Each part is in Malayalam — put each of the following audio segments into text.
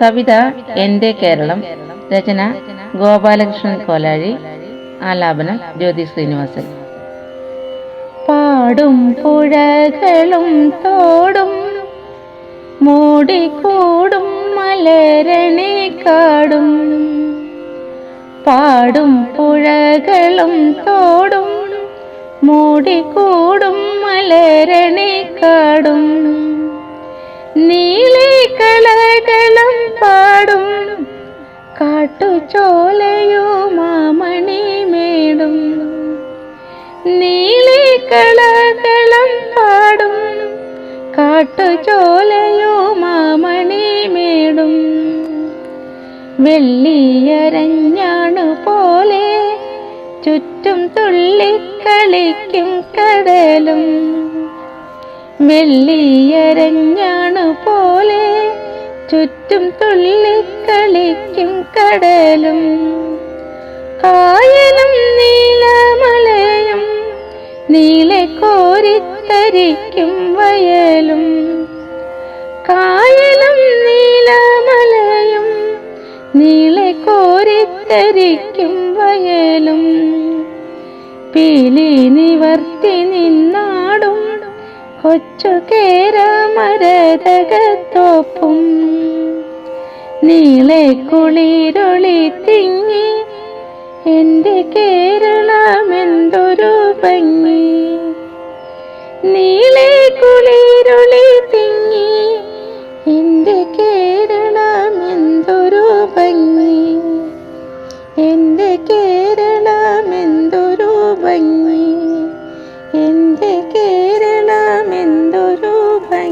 കവിത എന്റെ കേരളം രചന ഗോപാലകൃഷ്ണൻ കോലാഴി ആലാപനം ജ്യോതി ശ്രീനിവാസൻ. പാടും പുഴകളും തോടും മൂടിക്കൂടും മലരണി കാടും. പാടും പുഴകളും തോടും മൂടിക്കൂടും മലരണി കാടും. നീലി കളകളും പാടും നീളെ കളകളും പാടും. കാട്ടുചോലയോ മാമണി മേടും. വെള്ളിയരഞ്ഞാണു പോലെ ചുറ്റും തുള്ളിക്കളിക്കും കടലും. വെള്ളിയരഞ്ഞാണു പോലെ ചുറ്റും തുള്ളിക്കളിക്കും കടലും. കായലും നീലമലയും നീലെ കോരിത്തരിക്കും വയലും. കായലും നീലമലയും നീളെ കോരിത്തരിക്കും വയലും. പീലി നിവർത്തി നിന്നാടും ഒച്ചുകേരമരതകത്തോപ്പും നീളെ കുളിരുളി തിങ്ങി എന്റെ കേരളമെന്തൊരു ഭംഗി. നീളെ കുളിരുളി തിങ്ങി എന്റെ കേരളമെന്തൊരു ഭംഗി.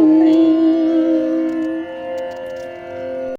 Bye.